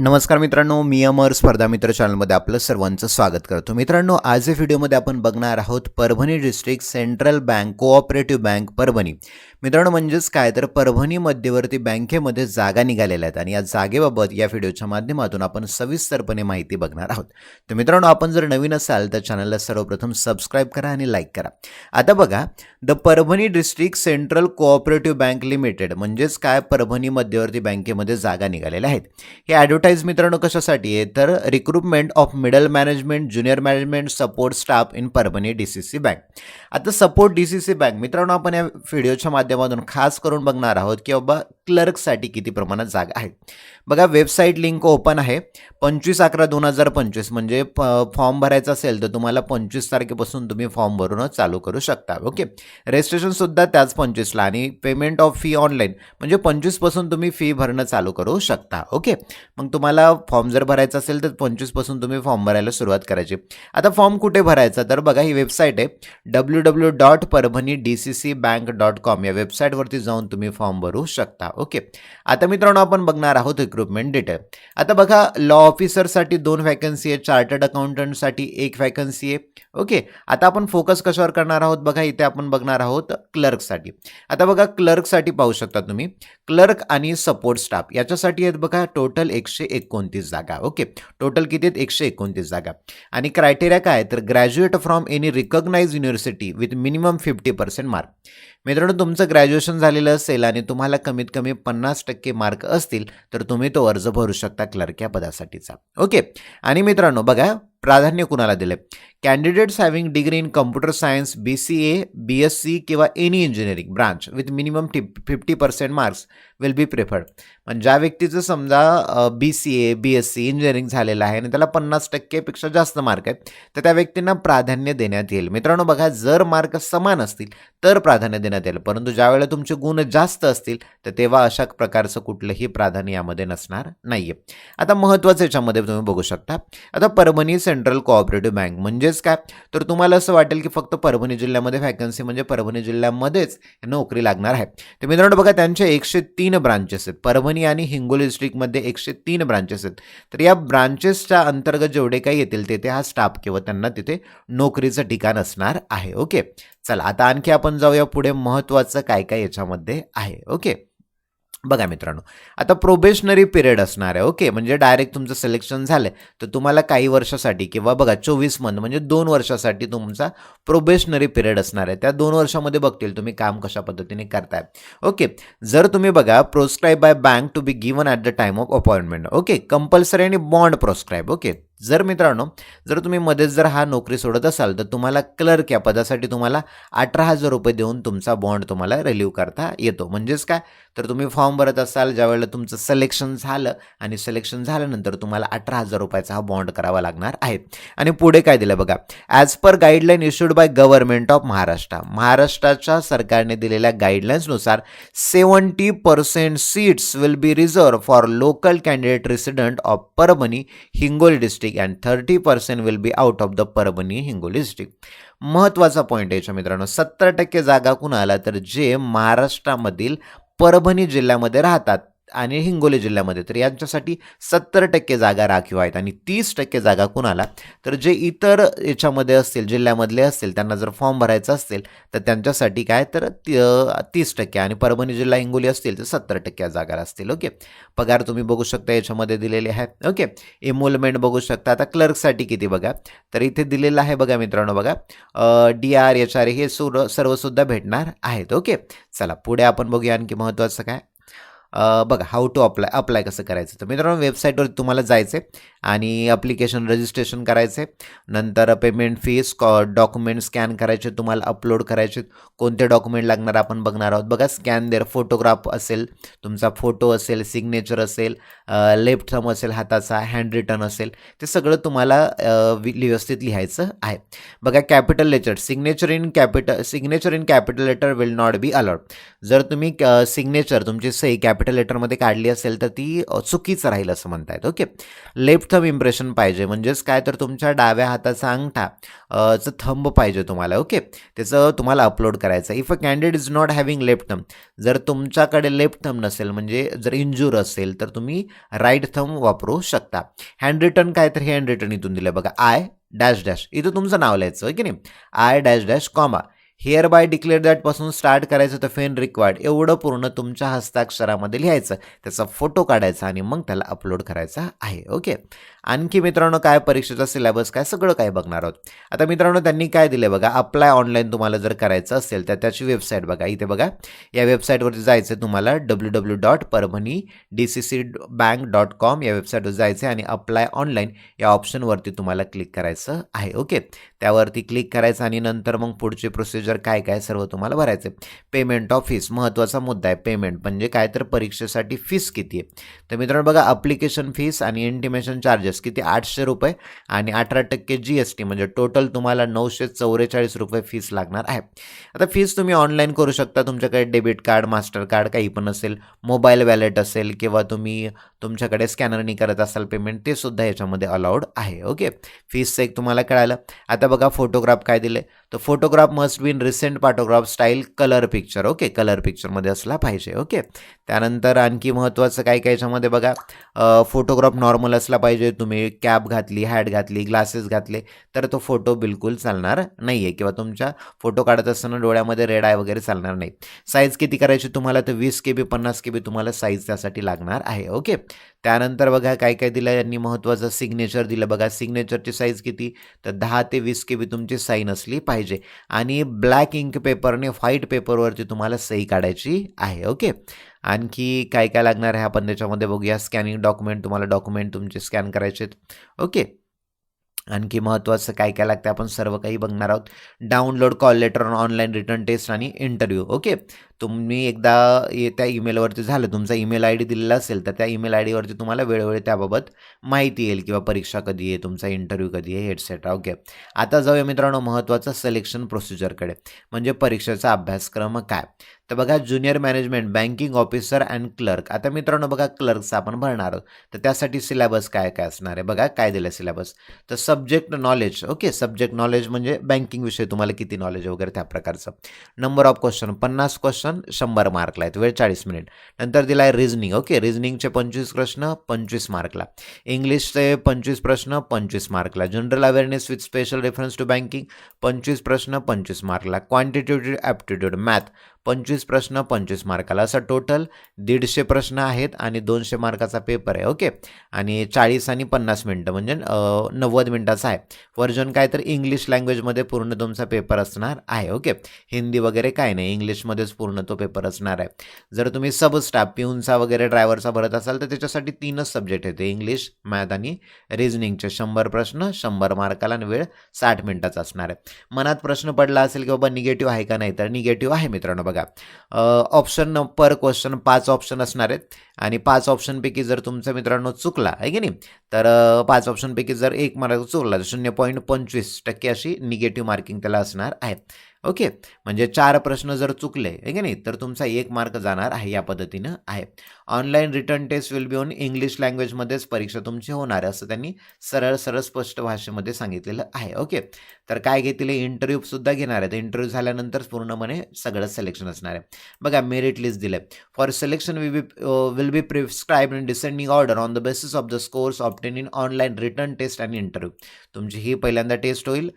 नमस्कार मित्रांनो मी अमर स्पर्धा मित्र चॅनलमध्ये आपलं सर्वांचं स्वागत करतो. मित्रांनो आज या व्हिडिओमध्ये आपण बघणार आहोत Parbhani district central bank cooperative bank Parbhani. मित्रांनो म्हणजेच काय? तर परभणी मध्यवर्ती बँकेमध्ये जागा निघालेल्या आहेत आणि या जागेबाबत या व्हिडिओच्या माध्यमातून आपण सविस्तरपणे माहिती बघणार आहोत. तर मित्रांनो आपण जर नवीन असाल तर चॅनलला सर्वप्रथम सबस्क्राईब करा आणि लाईक करा. आता बघा the Parbhani district central cooperative bank limited म्हणजेच काय? परभणी मध्यवर्ती बँकेमध्ये जागा निघालेल्या आहेत. हे ॲडव्हर्टाईज मित्रांनो कशासाठी आहे? तर recruitment of middle management junior management support staff in Parbhani D C C bank आता support D C C bank मित्रांनो आपण या व्हिडिओच्या माध्यमातून खास करून बघणार आहोत की बाबा क्लर्कसाठी किती प्रमाणात जागा आहे? बघा वेबसाईट लिंक ओपन आहे. पंचवीस अकरा दोन हजार पंचवीस म्हणजे प फॉर्म भरायचा असेल तर तुम्हाला पंचवीस तारखेपासून तुम्ही फॉर्म भरूनच चालू करू शकता ओके? रजिस्ट्रेशनसुद्धा त्याच पंचवीसला आणि पेमेंट ऑफ फी ऑनलाईन म्हणजे पंचवीसपासून तुम्ही फी भरणं चालू करू शकता ओके? मग तुम्हाला फॉर्म जर भरायचा असेल तर पंचवीसपासून तुम्ही फॉर्म भरायला सुरुवात करायची. आता फॉर्म कुठे भरायचा? तर बघा ही वेबसाईट आहे. W W dot Parbhani D C C bank dot com या वेबसाईटवरती जाऊन तुम्ही फॉर्म भरू शकता ओके. आता मित्रांनो आपण बघणार आहोत रिक्रुटमेंट डिटेल आता बघा लॉ ऑफिसरसाठी दोन व्हॅकन्सी आहे चार्टर्ड अकाउंटंटसाठी एक व्हॅकन्सी आहे. ओके. आता आपण फोकस कशावर करणार आहोत? बघा इथे आपण बघणार आहोत क्लर्कसाठी आता बघा क्लर्कसाठी पाहू शकता तुम्ही क्लर्क आणि सपोर्ट स्टाफ याच्यासाठी आहेत बघा टोटल एकशे एकोणतीस जागा. ओके. टोटल किती आहेत? एकशे एकोणतीस जागा. आणि क्रायटेरिया काय तर graduate from any recognise university with minimum fifty percent mark मित्रांनो तुमचं ग्रॅज्युएशन झालेलं असेल आणि तुम्हाला कमीत कमी पन्नास टक्के मार्क असतील तर तुम्ही तो अर्ज भरू शकता क्लर्क या पदासाठीचा. ओके आणि मित्रांनो बघा प्राधान्य कुणाला दिलं आहे candidates having degree in computer science B C A B S C किंवा any engineering branch with minimum tip fifty percent marks will be preferred पण ज्या व्यक्तीचं समजा B C A B S C engineering झालेलं आहे आणि त्याला पन्नास टक्केपेक्षा जास्त मार्क आहेत तर त्या व्यक्तींना प्राधान्य देण्यात येईल. मित्रांनो बघा जर मार्क समान असतील तर प्राधान्य देण्यात येईल. परंतु ज्यावेळेला तुमचे गुण जास्त असतील तर तेव्हा अशा प्रकारचं कुठलंही प्राधान्य यामध्ये नसणार नाही आहे आता महत्त्वाचं याच्यामध्ये तुम्ही बघू शकता. आता परभणी सेंट्रल कोऑपरेटिव्ह बँक. म्हणजेच काय? तर तुम्हाला असं वाटेल की फक्त परभणी जिल्ह्यामध्ये व्हॅकन्सी म्हणजे परभणी जिल्ह्यामध्येच नोकरी लागणार आहे. तर मित्रांनो बघा त्यांचे एकशे तीन ब्रांचेस आहेत. परभणी आणि हिंगोली डिस्ट्रिक्टमध्ये एकशे तीन ब्रांचेस आहेत. तर या ब्रांचेसच्या अंतर्गत जेवढे काही येतील तेथे हा स्टाफ किंवा त्यांना तिथे नोकरीचं ठिकाण असणार आहे. ओके? चला आता आणखी आपण जाऊया पुढे महत्त्वाचं काय काय याच्यामध्ये आहे. ओके? बघा मित्रांनो आता प्रोबेशनरी पिरियड असणार आहे ओके म्हणजे डायरेक्ट तुमचं सिलेक्शन झालं तर तुम्हाला काही वर्षासाठी किंवा बघा चोवीस मंथ म्हणजे दोन वर्षासाठी तुमचा प्रोबेशनरी पिरियड असणार आहे. त्या दोन वर्षामध्ये बघतील तुम्ही काम कशा पद्धतीने करताय. ओके जर तुम्ही बघा proscribe by bank to be given at the time of appointment okay compulsory आणि बॉन्ड प्रोस्क्राईब ओके जर मित्रांनो जर तुम्ही मध्येच जर हा नोकरी सोडत असाल तर तुम्हाला क्लर्क या पदासाठी तुम्हाला अठरा हजार रुपये देऊन तुमचा बॉन्ड तुम्हाला रिलीव्ह करता येतो. म्हणजेच काय? तर तुम्ही फॉर्म भरत असाल ज्यावेळेला तुमचं सिलेक्शन झालं आणि सिलेक्शन झाल्यानंतर तुम्हाला अठरा हजार रुपयाचा हा बॉन्ड करावा लागणार आहे. आणि पुढे काय दिलं बघा? As per guideline issued by government of Maharashtra महाराष्ट्राच्या सरकारने दिलेल्या गाईडलाईन्सनुसार seventy percent seats will be reserve for local candidate resident of Parbhani Hingoli district and thirty percent will be out of the Parbhani Hingoli district महत्त्वाचा point याच्या मित्रांनो सत्तर टक्के जागा कुणाला? तर जे महाराष्ट्रामधील परभणी जिल्ह्यामध्ये राहतात. आणि हिंगोली जिल्ह्यामध्ये तर यांच्यासाठी सत्तर टक्के जागा राखीव आहेत आणि तीस टक्के जागा कुणाला? तर जे इतर याच्यामध्ये असतील जिल्ह्यामधले असतील त्यांना जर फॉर्म भरायचा असेल तर त्यांच्यासाठी काय? तर तीस टक्के आणि परभणी जिल्हा हिंगोली असतील तर सत्तर टक्के जागा असतील ओके? पगार तुम्ही बघू शकता याच्यामध्ये दिलेले आहे ओके? इमोलमेंट बघू शकता. आता क्लर्कसाठी किती बघा? तर इथे दिलेलं आहे बघा मित्रांनो बघा. डी आर एच आर हे सुर सर्वसुद्धा भेटणार आहेत ओके? चला पुढे आपण बघूया आणखी महत्त्वाचं काय? बघा हाऊ टू अप्लाय अप्लाय कसं करायचं. तर मित्रांनो वेबसाईटवर तुम्हाला जायचं आहे आणि अप्लिकेशन रजिस्ट्रेशन करायचे नंतर पेमेंट फीस कॉ डॉक्युमेंट स्कॅन करायचे तुम्हाला अपलोड करायचे. कोणते डॉक्युमेंट लागणार आपण बघणार आहोत. बघा स्कॅन देर फोटोग्राफ असेल तुमचा फोटो असेल सिग्नेचर असेल लेफ्ट थम असेल हाताचा हँड रिटर्न असेल ते सगळं तुम्हाला व्यवस्थित लिहायचं आहे. बघा capital letter signature in capital signature in capital letter will not be allowed जर तुम्ही सिग्नेचर तुमची सही कॅप कॅपिटल लेटरमध्ये काढली असेल तर ती चुकीचं राहील असं म्हणतायत. ओके. लेफ्ट थंब इम्प्रेशन पाहिजे. म्हणजेच काय? तर तुमच्या डाव्या हाताचा अंगठा चं थंब पाहिजे तुम्हाला. ओके. त्याचं तुम्हाला अपलोड करायचं if a candidate is not having left thumb जर तुमच्याकडे लेफ्ट थंब नसेल म्हणजे जर इंजूर असेल तर तुम्ही राईट थंब वापरू शकता. हँड रिटर्न काय तर हे हँड रिटर्न इथून दिलं बघा. आय डॅश डॅश इथं तुमचं नाव लिहायचं की नाही? I dash dash comma here by declare दॅटपासून start करायचं तर फेन रिक्वायर्ड एवढं पूर्ण तुमच्या हस्ताक्षरामध्ये लिहायचं. त्याचा फोटो काढायचा आणि मग त्याला अपलोड करायचा आहे. ओके आणखी मित्रांनो काय परीक्षेचा सिलेबस काय सगळं काय बघणार आहोत. आता मित्रांनो त्यांनी काय दिले बघा अप्लाय ऑनलाईन तुम्हाला जर करायचं असेल तर त्याची वेबसाईट बघा. इथे बघा या वेबसाईटवरती जायचं तुम्हाला W W dot Parbhani D C C bank dot com या वेबसाईटवर जायचं आणि अप्लाय ऑनलाईन या ऑप्शनवरती तुम्हाला क्लिक करायचं आहे ओके त्यावरती क्लिक करायचं आणि नंतर मग पुढची प्रोसिजर काय काय सर्व तुम्हाला भरायचं पेमेंट ऑफ फीस महत्त्वाचा मुद्दा आहे पेमेंट म्हणजे काय? तर परीक्षेसाठी फीस किती आहे? तर मित्रांनो बघा अप्लिकेशन फीस आणि इंटिमेशन चार्जेस किती? आठशे रुपये आणि अठरा टक्के जी एस टी म्हणजे टोटल तुम्हाला नऊशे चौवेचाळीस रुपये फीस लागणार आहे. आता फीस तुम्ही ऑनलाईन करू शकता. तुमच्याकडे डेबिट कार्ड मास्टर कार्ड काही पण असेल मोबाईल वॅलेट असेल किंवा तुम्ही तुमच्याकडे स्कॅनरनी करत असाल पेमेंट ते सुद्धा याच्यामध्ये अलाउड आहे. ओके फीसचं एक तुम्हाला कळालं. आता बघा फोटोग्राफ काय दिले तर photograph must be in recent photograph style colour picture okay colour पिक्चरमध्ये असला पाहिजे ओके त्यानंतर आणखी महत्त्वाचं काय काय याच्यामध्ये बघा? फोटोग्राफ नॉर्मल असला पाहिजे तुम्ही कॅप घातली हॅट घातली ग्लासेस घातले तर तो फोटो बिलकुल चालणार नाही आहे किंवा तुमच्या फोटो काढत असताना डोळ्यामध्ये रेड आय वगैरे चालणार नाही. साईज किती करायची तुम्हाला? तर वीस के बी पन्नास के बी तुम्हाला साईज त्यासाठी लागणार आहे ओके त्यानंतर बघा काय काय दिलं यांनी महत्त्वाचं सिग्नेचर दिलं. बघा सिग्नेचरची साईज किती? तर दहा ते वीस के बी तुमची साईन असली पाहिजे. आणि ब्लॅक इंक पेपरने व्हाईट पेपरवरती तुम्हाला सही काढायची आहे ओके आणखी काय काय लागणार आहे आपण त्याच्यामध्ये बघूया. स्कॅनिंग डॉक्युमेंट तुम्हाला डॉक्युमेंट तुमचे स्कॅन करायचे आहेत ओके आणखी महत्त्वाचं काय काय लागतं आपण सर्व काही बघणार आहोत. Download call letter online written test आणि इंटरव्ह्यू ओके तुम्ही एकदा ये- त्या ईमेलवरती झालं तुमचा ईमेल आय डी दिलेला असेल तर त्या ईमेल आय डीवरती तुम्हाला वेळोवेळी त्याबाबत माहिती येईल किंवा परीक्षा कधी आहे तुमचा इंटरव्ह्यू कधी आहे एटसेट्रा ओके आता जाऊया मित्रांनो महत्त्वाचं सिलेक्शन प्रोसिजरकडे म्हणजे परीक्षेचा अभ्यासक्रम काय? तर बघा junior management banking officer and clerk आता मित्रांनो बघा क्लर्कचं आपण भरणार आहोत तर त्यासाठी सिलेबस काय काय असणार आहे? बघा काय दिलं सिलेबस तर subject knowledge okay subject knowledge म्हणजे बँकिंग विषय तुम्हाला किती नॉलेज वगैरे त्या प्रकारचं. नंबर ऑफ क्वेश्चन पन्नास क्वेश्चन शंभर मार्कला आहेत. वेळ चाळीस मिनिट. नंतर दिला आहे रिझनिंग ओके रिझनिंगचे पंचवीस प्रश्न पंचवीस मार्कला. इंग्लिशचे पंचवीस प्रश्न पंचवीस मार्कला. General awareness with special reference to banking पंचवीस प्रश्न पंचवीस मार्कला. क्वांटिटेटिव्ह ॲप्टिट्यूड मॅथ पंचवीस प्रश्न पंचवीस मार्काला. असं टोटल दीडशे प्रश्न आहेत आणि दोनशे मार्काचा पेपर आहे ओके आणि चाळीस आणि पन्नास मिनटं म्हणजे नव्वद मिनटाचा आहे. वर्जन काय तर इंग्लिश लँग्वेजमध्ये पूर्ण तुमचा पेपर असणार आहे ओके हिंदी वगैरे काय नाही इंग्लिशमध्येच पूर्ण तो पेपर असणार आहे. जर तुम्ही सब स्टाफ पिऊनचा वगैरे ड्रायव्हरचा भरत असाल तर त्याच्यासाठी तीनच सब्जेक्ट येते इंग्लिश मॅथ आणि रिझनिंगचे शंभर प्रश्न शंभर मार्काला आणि वेळ साठ मिनटाचा असणार आहे. मनात प्रश्न पडला असेल की बाबा निगेटिव्ह आहे का नाही तर निगेटिव्ह आहे मित्रांनो बघा. ऑप्शन पर क्वेश्चन पाच ऑप्शन असणार आहेत. आणि पाच ऑप्शनपैकी जर तुमचा मित्रांनो चुकला आहे की नाही? तर पाच ऑप्शनपैकी जर एक मार्क चुकला तर शून्य पॉईंट पंचवीस टक्के अशी निगेटिव्ह मार्किंग त्याला असणार आहे ओके. म्हणजे चार प्रश्न जर चुकले आहे की नाही? तर तुमचा एक मार्क जाणार आहे या पद्धतीनं आहे. Online written test will be on English लँग्वेजमध्येच परीक्षा तुमची होणार आहे असं त्यांनी सरळ सरळ स्पष्ट भाषेमध्ये सांगितलेलं आहे. ओके. तर काय घेतील इंटरव्ह्यूसुद्धा घेणार आहेत. इंटरव्ह्यू झाल्यानंतर पूर्णपणे सगळं सिलेक्शन असणार आहे. बघा मेरिट लिस्ट दिले for selection we be will be prescribe in descending order on the basis of the scores obtain in online written test आणि इंटरव्ह्यू तुमची ही पहिल्यांदा टेस्ट होईल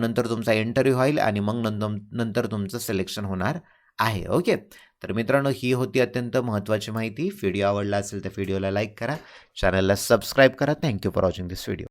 नंतर तुमचा इंटरव्ह्यू होईल आणि मग नंतर नंतर नंतर तुमचं सिलेक्शन होणार आहे. ओके तर मित्रांनो ही होती अत्यंत महत्त्वाची माहिती. व्हिडिओ आवडला असेल तर व्हिडिओला लाईक करा. चॅनलला सबस्क्राईब करा. Thank you for watching this video